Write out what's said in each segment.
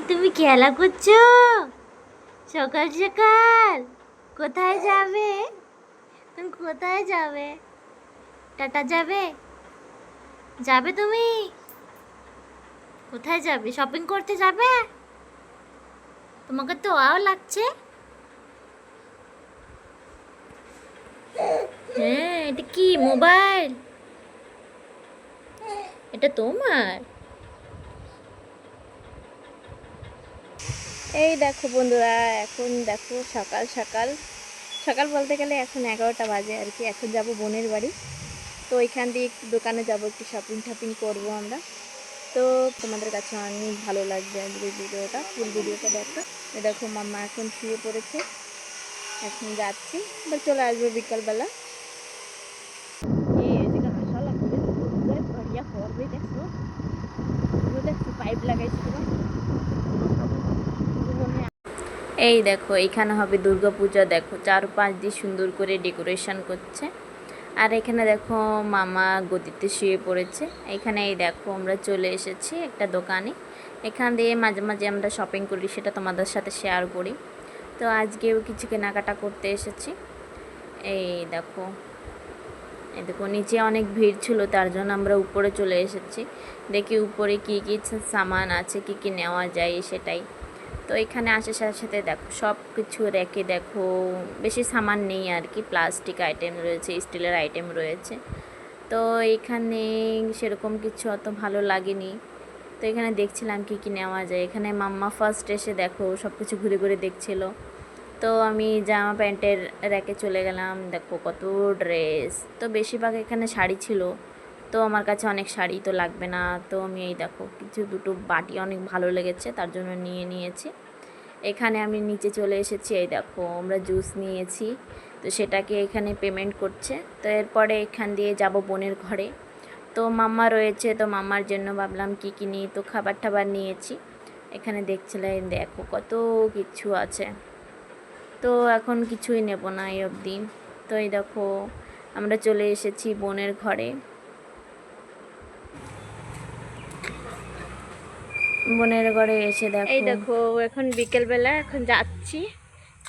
তুমি খেলা করছ? সকাল সকাল। কোথায় যাবে? তুমি কোথায় যাবে? টাটা যাবে? যাবে তুমি? কোথায় যাবে? শপিং করতে যাবে? তোমাকে তো আও লাগছে। হ্যাঁ এটা কি মোবাইল? এটা তোমার? এই দেখো বন্ধুরা, এখন দেখো সকাল সকাল। সকাল বলতে গেলে এখন এগারোটা বাজে আর কি, এখন যাব বোনের বাড়ি। তো ওইখান দিয়ে দোকানে যাব, একটু শপিং টপিং করব আমরা। তো তোমাদের কাছে অনেক ভালো লাগবে আজকে ভিডিওটা ফুল ভিডিওটা দেখো। এ দেখো মাম্মা এখন শুয়ে পড়েছে। এখন যাচ্ছি এবার চলে আসব বিকালবেলা। এই দেখছ। পাইপ লাগাইছিল এই দেখো, এখানে হবে দুর্গাপূজা, দেখো চার পাঁচ দিয়ে সুন্দর করে ডেকোরেশন করছে। আর এখানে দেখো, মামা গদিতে শুয়ে পড়েছে। এখানে এই দেখো, আমরা চলে এসেছি একটা দোকানে। এখান দিয়ে মাঝে মাঝে আমরা শপিং করি, সেটা তোমাদের সাথে শেয়ার করি। তো আজকেও কিছু কেনাকাটা করতে এসেছি। এই দেখো এই দেখো, নিচে অনেক ভিড় ছিল, তার জন্য আমরা উপরে চলে এসেছি। দেখি উপরে কি কি সামান আছে, কি কি নেওয়া যায় সেটাই। তো এখানে আসার সাথে সাথে দেখো সব কিছু রেখে দেখো, বেশি সামান নেই আর কি প্লাস্টিক আইটেম রয়েছে স্টিলের আইটেম রয়েছে। তো এখানে সেরকম কিছু অত ভালো লাগেনি। তো এখানে দেখছিলাম কি কি নেওয়া যায়। এখানে মাম্মা ফার্স্ট এসে দেখো সব কিছু ঘুরে ঘুরে দেখছিল। তো আমি জামা প্যান্টের র্যাকে চলে গেলাম, দেখো কত ড্রেস তো বেশিরভাগ এখানে শাড়ি ছিল। তো আমার কাছে অনেক শাড়ি তো লাগবে না। তো আমি এই দেখো, কিছু দুটো বাটি অনেক ভালো লেগেছে, তার জন্য নিয়ে নিয়েছি। এখানে আমি নিচে চলে এসেছি, এই দেখো, আমরা জুস নিয়েছি। তো সেটাকে এখানে পেমেন্ট করছে। তো এরপরে এখান দিয়ে যাব বোনের ঘরে। তো মাম্মা রয়েছে, তো মাম্মার জন্য ভাবলাম কি কী নিই, তো খাবার টাবার নিয়েছি। এখানে দেখছিলাম দেখো কত কিছু আছে। তো এখন কিছুই নেব না এই অবধি। তো এই দেখো, আমরা চলে এসেছি বোনের ঘরে। বোনের ঘরে এসে দেখো। এই দেখো এখন বিকেলবেলা এখন যাচ্ছি।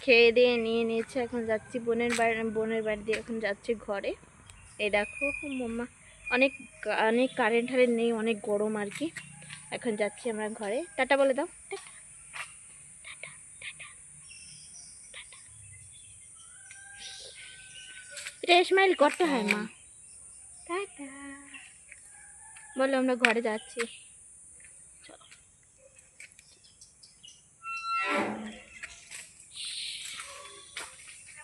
খেয়ে দিয়ে নিয়ে নিয়েছে এখন যাচ্ছি বোনের বাড়ি বোনের বাড়ি দিয়ে এখন যাচ্ছি ঘরে। এই দেখো মাম্মা অনেক অনেক কারেন্ট টারেন্ট নেই অনেক গরম আর কি। এখন যাচ্ছি আমরা ঘরে। টাটা বলে দাও। এটা স্মাইল করতে হয় মা। টাটা। বলো আমরা ঘরে যাচ্ছি।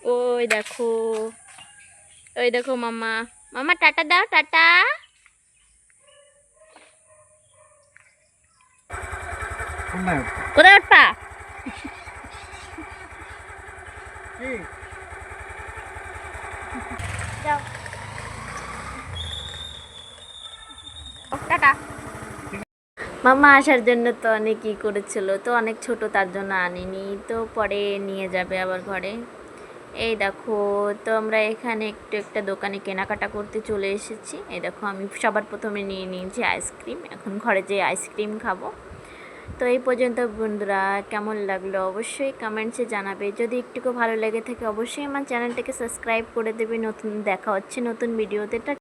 ওই দেখো ওই দেখো মামা মামা টাটা দাও, টাটা। কোথায় টাটা। মামা আসার জন্য তো অনেক ই করেছিল, তো অনেক ছোট তার জন্য আনিনি, তো পরে নিয়ে যাবে আবার ঘরে। এই দেখো, তো আমরা এখানে একটু একটা দোকানে কেনাকাটা করতে চলে এসেছি। এই দেখো, আমি সবার প্রথমে নিয়ে নিয়েছি আইসক্রিম। এখন ঘরে যেয়ে আইসক্রিম খাব। তো এই পর্যন্ত বন্ধুরা, কেমন লাগল অবশ্যই কমেন্টসে জানাবে। যদি একটুকু ভালো লেগে থাকে, অবশ্যই আমার চ্যানেলটাকে সাবস্ক্রাইব করে দেবে। নতুন দেখা হচ্ছে নতুন ভিডিওতে।